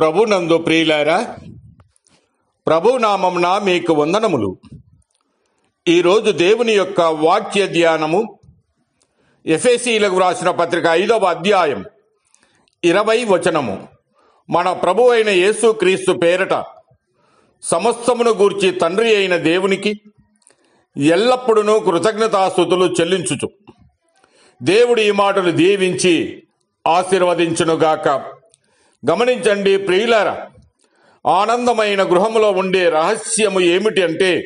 ప్రభునందు ప్రియులారా ప్రభు నా మీకు వందనములు. ఈరోజు దేవుని యొక్క వాక్య ధ్యానము ఎఫ్ఎసీలకు వ్రాసిన పత్రిక ఐదవ అధ్యాయం ఇరవై వచనము. మన ప్రభు అయిన యేసు క్రీస్తు పేరట సమస్తమును గూర్చి తండ్రి అయిన దేవునికి ఎల్లప్పుడూ కృతజ్ఞతాస్థుతులు చెల్లించుచు. దేవుడు ఈ మాటలు దీవించి ఆశీర్వదించునుగాక. గమనించండి ప్రియులారా ఆనందమైన గృహంలో ఉండే రహస్యము ఏమిటి అంటే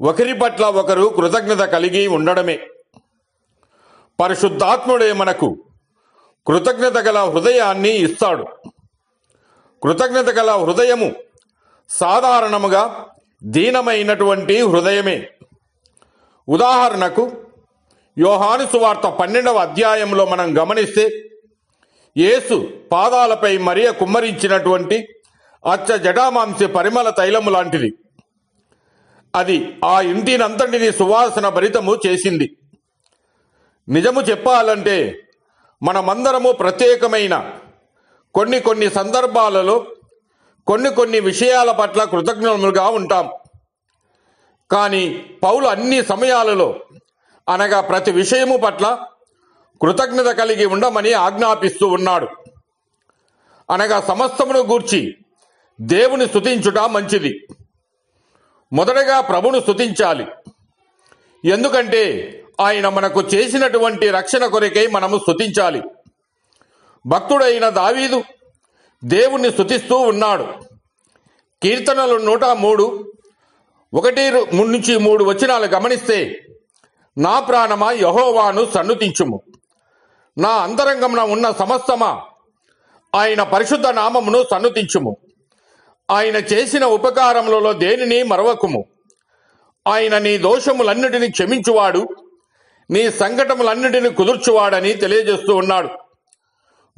ఒకరి పట్ల ఒకరు కృతజ్ఞత కలిగి ఉండడమే. పరిశుద్ధాత్ముడే మనకు కృతజ్ఞత గల హృదయాన్ని ఇస్తాడు. కృతజ్ఞత గల హృదయము సాధారణముగా దీనమైనటువంటి హృదయమే. ఉదాహరణకు యోహాను సువార్త పన్నెండవ అధ్యాయంలో మనం గమనిస్తే యేసు పాదాలపై మరియ కుమ్మరించినటువంటి అచ్చ జటామాంస పరిమళ తైలము లాంటిది. అది ఆ ఇంటినంతటిని సువాసన భరితము చేసింది. నిజము చెప్పాలంటే మనమందరము ప్రత్యేకమైన కొన్ని కొన్ని సందర్భాలలో కొన్ని కొన్ని విషయాల పట్ల కృతజ్ఞములుగా ఉంటాం. కానీ పౌలు అన్ని సమయాలలో అనగా ప్రతి విషయము పట్ల కృతజ్ఞత కలిగి ఉండమని ఆజ్ఞాపిస్తూ ఉన్నాడు. అనగా సమస్తమును గూర్చి దేవుని స్తుతించుట మంచిది. మొదటగా ప్రభును స్తుతించాలి. ఎందుకంటే ఆయన మనకు చేసినటువంటి రక్షణ కొరకై మనము స్థుతించాలి భక్తుడైన దావీదు దేవుణ్ణి స్తుతిస్తూ ఉన్నాడు. కీర్తనలు నూట మూడు ఒకటి నుంచి మూడు వచనాలు గమనిస్తే నా ప్రాణమా యహోవాను సన్నుతించుము. నా అంతరంగమున ఉన్న సమస్తమా ఆయన పరిశుద్ధ నామమును సన్నుతించుము. ఆయన చేసిన ఉపకారములలో దేనిని మరవకుము. ఆయన నీ దోషములన్నిటిని క్షమించువాడు నీ సంకటములన్నిటిని కుదుర్చువాడని తెలియజేస్తూ ఉన్నాడు.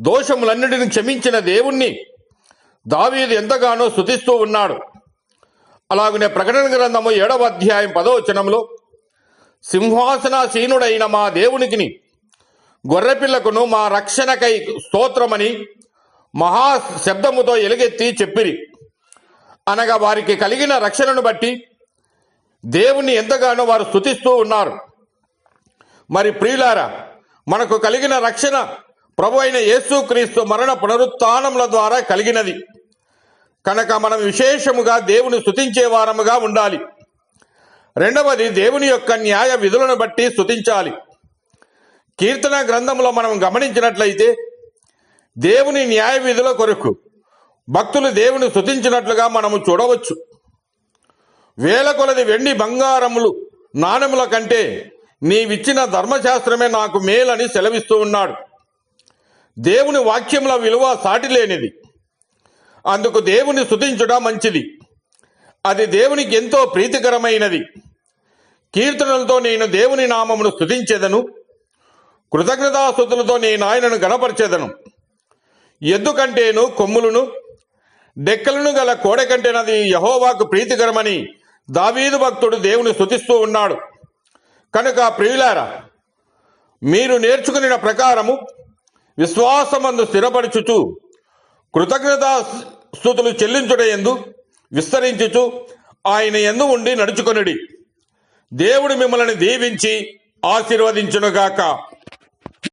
దోషములన్నిటిని క్షమించిన దేవుణ్ణి దావీదు ఎంతగానో స్థుతిస్తూ ఉన్నాడు. అలాగనే ప్రకటన గ్రంథము ఏడవ అధ్యాయం పదవచనంలో సింహాసనాసీనుడైన మా దేవునికిని గొర్రెపిల్లకును మా రక్షణకై స్తోత్రమని మహా శబ్దముతో ఎలుగెత్తి చెప్పిరి. అనగా వారికి కలిగిన రక్షణను బట్టి దేవుణ్ణి ఎంతగానో వారు స్థుతిస్తూ ఉన్నారు. మరి ప్రియులారా మనకు కలిగిన రక్షణ ప్రభు అయిన యేసుక్రీస్తు మరణ పునరుత్నముల ద్వారా కలిగినది. కనుక మనం విశేషముగా దేవుని స్తుతించే వారముగా ఉండాలి. రెండవది దేవుని యొక్క న్యాయ విధులను బట్టి స్తుతించాలి. కీర్తన గ్రంథంలో మనం గమనించినట్లయితే దేవుని న్యాయ విధుల కొరకు భక్తులు దేవుని స్థుతించినట్లుగా మనము చూడవచ్చు. వేల కొలది వెండి బంగారములు నాణెముల కంటే నీవిచ్చిన ధర్మశాస్త్రమే నాకు మేలని సెలవిస్తూ ఉన్నాడు. దేవుని వాక్యముల విలువ సాటి లేనిది అందుకు దేవుని స్థుతించుట మంచిది. అది దేవునికి ఎంతో ప్రీతికరమైనది. కీర్తనలతో నేను దేవుని నామమును స్థుతించేదను కృతజ్ఞతాస్థుతులతో నేను ఆయనను గణపరిచేదను. ఎద్దుకంటేను కొమ్ములను డెక్కలను గల కోడె కంటేనది యహోవాకు ప్రీతికరమని దావీదు భక్తుడు దేవుని స్థుతిస్తూ ఉన్నాడు. కనుక ప్రియులారా మీరు నేర్చుకున్న ప్రకారము విశ్వాసమందు స్థిరపరచుచు కృతజ్ఞతా స్థుతులు చెల్లించుట ఎందు విస్తరించుచు ఆయన ఎందు ఉండి నడుచుకొనుడి. దేవుడు మిమ్మల్ని దీవించి ఆశీర్వదించునుగాక.